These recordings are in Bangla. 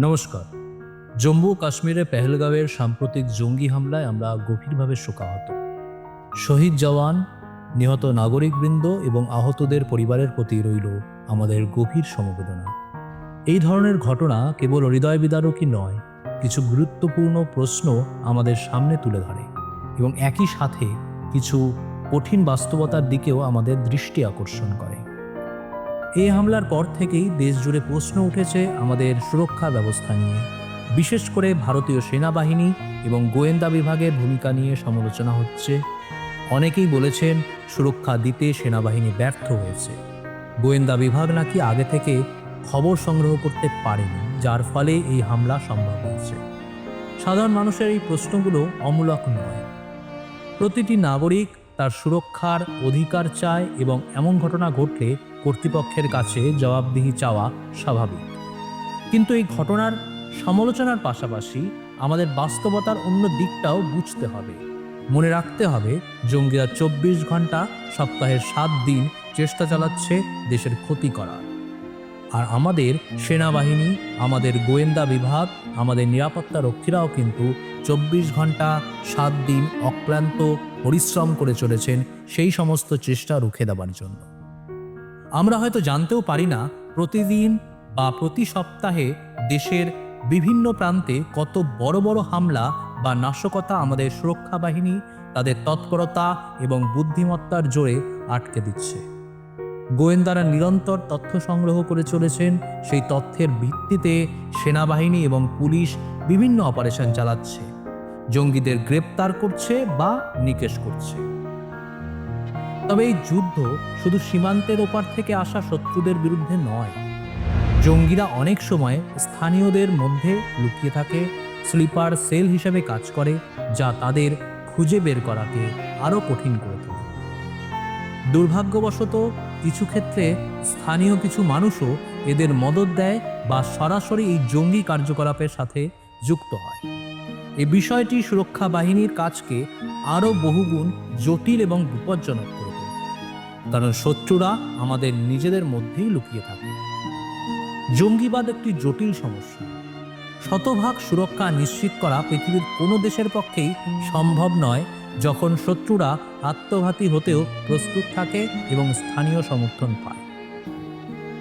নমস্কার। জম্মু কাশ্মীরে পেহেলগাঁওয়ের সাম্প্রতিক জঙ্গি হামলায় আমরা গভীরভাবে শোকাহত। শহীদ জওয়ান, নিহত নাগরিকবৃন্দ এবং আহতদের পরিবারের প্রতি রইল আমাদের গভীর সমবেদনা। এই ধরনের ঘটনা কেবল হৃদয় বিদারকই নয়, কিছু গুরুত্বপূর্ণ প্রশ্ন আমাদের সামনে তুলে ধরে এবং একই সাথে কিছু কঠিন বাস্তবতার দিকেও আমাদের দৃষ্টি আকর্ষণ করে। এই হামলার পর থেকেই দেশ জুড়ে প্রশ্ন উঠেছে আমাদের সুরক্ষা ব্যবস্থা নিয়ে। বিশেষ করে ভারতীয় সেনাবাহিনী এবং গোয়েন্দা বিভাগের ভূমিকা নিয়ে সমালোচনা হচ্ছে। অনেকেই বলেছেন সুরক্ষা দিতে সেনাবাহিনী ব্যর্থ হয়েছে। গোয়েন্দা বিভাগ নাকি আগে থেকে খবর সংগ্রহ করতে পারেনি, যার ফলে এই হামলা সম্ভব হয়েছে। সাধারণ মানুষের এই প্রশ্নগুলো অমূলক নয়। প্রতিটি নাগরিক তার সুরক্ষার অধিকার চায় এবং এমন ঘটনা ঘটলে কর্তৃপক্ষের কাছে জবাবদিহি চাওয়া স্বাভাবিক। কিন্তু এই ঘটনার সমালোচনার পাশাপাশি আমাদের বাস্তবতার অন্য দিকটাও বুঝতে হবে। মনে রাখতে হবে, জঙ্গিরা চব্বিশ ঘণ্টা সপ্তাহের সাত দিন চেষ্টা চালাচ্ছে দেশের ক্ষতি করার। আর আমাদের সেনাবাহিনী, আমাদের গোয়েন্দা বিভাগ, আমাদের নিরাপত্তা রক্ষীরাও কিন্তু চব্বিশ ঘণ্টা সাত দিন অক্লান্ত পরিশ্রম করে চলেছেন সেই সমস্ত চেষ্টা রুখে দেওয়ার জন্য। আমরা হয়তো জানতেও পারি না প্রতিদিন বা প্রতি সপ্তাহে দেশের বিভিন্ন প্রান্তে কত বড় বড় হামলা বা নাশকতা আমাদের সুরক্ষা বাহিনী তাদের তৎপরতা এবং বুদ্ধিমত্তার জোরে আটকে দিচ্ছে। গোয়েন্দারা নিরন্তর তথ্য সংগ্রহ করে চলেছেন। সেই তথ্যের ভিত্তিতে সেনাবাহিনী এবং পুলিশ বিভিন্ন অপারেশন চালাচ্ছে। জঙ্গিদের গ্রেপ্তার করছে বা নিকেশ করছে। তবে এই যুদ্ধ শুধু সীমান্তের ওপার থেকে আসা শত্রুদের বিরুদ্ধে নয়। জঙ্গিরা অনেক সময় স্থানীয়দের মধ্যে লুকিয়ে থাকে, স্লিপার সেল হিসেবে কাজ করে, যা তাদের খুঁজে বের করাকে আরও কঠিন করে তোলে। দুর্ভাগ্যবশত কিছু ক্ষেত্রে স্থানীয় কিছু মানুষও এদের মদত দেয় বা সরাসরি এই জঙ্গি কার্যকলাপের সাথে যুক্ত হয়। এই বিষয়টি সুরক্ষা বাহিনীর কাজকে আরও বহুগুণ জটিল এবং বিপজ্জনক করে তোলে। কারণ শত্রুরা আমাদের নিজেদের মধ্যেই লুকিয়ে থাকে। জঙ্গিবাদ একটি জটিল সমস্যা। শতভাগ সুরক্ষা নিশ্চিত করা পৃথিবীর কোনো দেশের পক্ষেই সম্ভব নয় যখন শত্রুরা আত্মঘাতী হতেও প্রস্তুত থাকে এবং স্থানীয় সমর্থন পায়।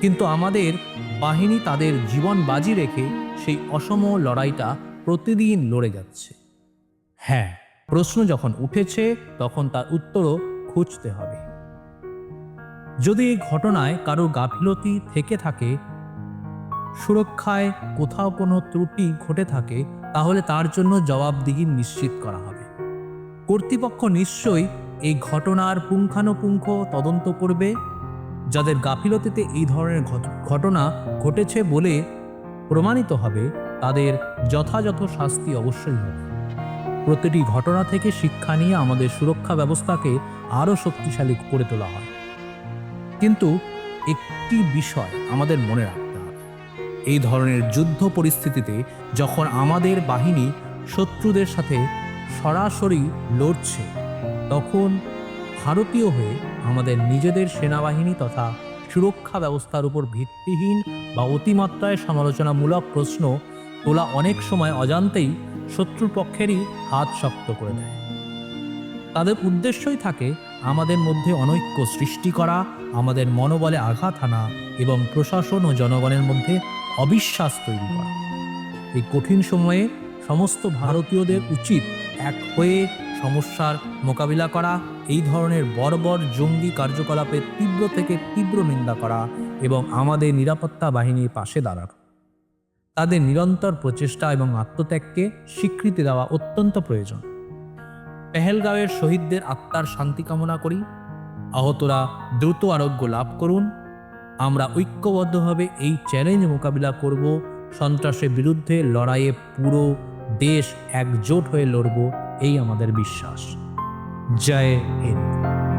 কিন্তু আমাদের বাহিনী তাদের জীবন বাজি রেখে সেই অসম লড়াইটা প্রতিদিন লড়ে যাচ্ছে। হ্যাঁ প্রশ্ন যখন উঠেছে, তখন তার উত্তরও খুঁজতে হবে। যদি এই ঘটনায় কারও গাফিলতি থেকে থাকে, সুরক্ষায় কোথাও কোনো ত্রুটি ঘটে থাকে, তাহলে তার জন্য জবাবদিহি নিশ্চিত করা হবে। কর্তৃপক্ষ নিশ্চয়ই এই ঘটনার পুঙ্খানুপুঙ্খ তদন্ত করবে, যাদের গাফিলতিতে এই ধরনের ঘট- ঘটনা ঘটেছে বলে প্রমাণিত হবে, তাদের যথাযথ শাস্তি অবশ্যই হবে। প্রতিটি ঘটনা থেকে শিক্ষা নিয়ে আমাদের সুরক্ষা ব্যবস্থাকে আরও শক্তিশালী করে তোলা হয়। কিন্তু একটি বিষয় আমাদের মনে রাখতে হবে। এই ধরনের যুদ্ধ পরিস্থিতিতে যখন আমাদের বাহিনী শত্রুদের সাথে সরাসরি লড়ছে, তখন ভারতীয় হয়ে আমাদের নিজেদের সেনাবাহিনী তথা সুরক্ষা ব্যবস্থার উপর ভিত্তিহীন বা অতিমাত্রায় সমালোচনামূলক প্রশ্ন তোলা অনেক সময় অজান্তেই শত্রুর পক্ষেরই হাত শক্ত করে দেয়। তাদের উদ্দেশ্যই থাকে আমাদের মধ্যে অনৈক্য সৃষ্টি করা, আমাদের মনোবলে আঘাত আনা এবং প্রশাসন ও জনগণের মধ্যে অবিশ্বাস তৈরি করা। এই কঠিন সময়ে সমস্ত ভারতীয়দের উচিত এক হয়ে সমস্যার মোকাবিলা করা, এই ধরনের বর্বর জঙ্গি কার্যকলাপের তীব্র থেকে তীব্র নিন্দা করা এবং আমাদের নিরাপত্তা বাহিনীর পাশে দাঁড়ানো। তাদের নিরন্তর প্রচেষ্টা এবং আত্মত্যাগকে স্বীকৃতি দেওয়া অত্যন্ত প্রয়োজন। পেহেলগাঁওয়ের শহীদদের আত্মার শান্তি কামনা করি। আহতরা দ্রুত আরোগ্য লাভ করুন। আমরা ঐক্যবদ্ধভাবে এই চ্যালেঞ্জ মোকাবিলা করব। সন্ত্রাসের বিরুদ্ধে লড়াইয়ে পুরো দেশ একজোট হয়ে লড়ব এই আমাদের বিশ্বাস। জয় হিন্দ।